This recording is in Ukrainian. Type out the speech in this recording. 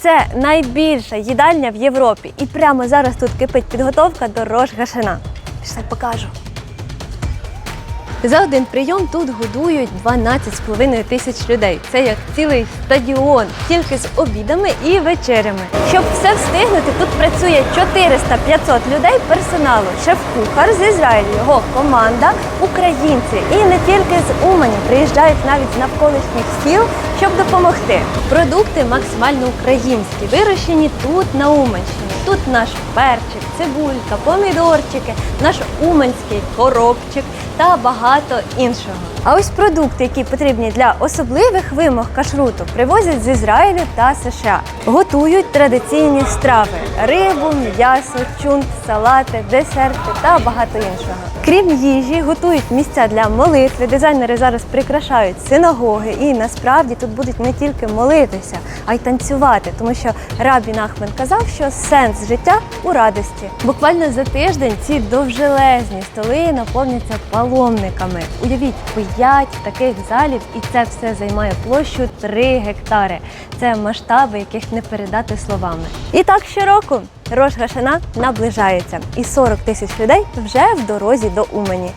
Це найбільша їдальня в Європі. І прямо зараз тут кипить підготовка до Рош Пішли покажу. За один прийом тут годують 12,5 тисяч людей. Це як цілий стадіон, тільки з обідами і вечерями. Щоб все встигнути, тут працює 400-500 людей персоналу, шеф-кухар з Ізраїлю, його команда, українці. І не тільки з Умані приїжджають навіть з навколишніх сіл, щоб допомогти. Продукти максимально українські, вирощені тут на Уманщині. Тут наш перчик, цибулька, помідорчики, наш уманський коробчик та багато іншого. А ось продукти, які потрібні для особливих вимог кашруту, привозять з Ізраїлю та США. Готують традиційні страви: рибу, м'ясо, чунт, салати, десерти та багато іншого. Крім їжі, готують місця для молитви. Дизайнери зараз прикрашають синагоги, і насправді тут будуть не тільки молитися, а й танцювати, тому що Рабін Ахмен казав, що сенс життя у радості. Буквально за тиждень ці довжелезні столи наповняться паломниками. Уявіть, п'ять таких залів, і це все займає площу 3 гектари. Це масштаби, яких не передати словами. І так щороку Рош Гашана наближається, і 40 тисяч людей вже в дорозі до Умані.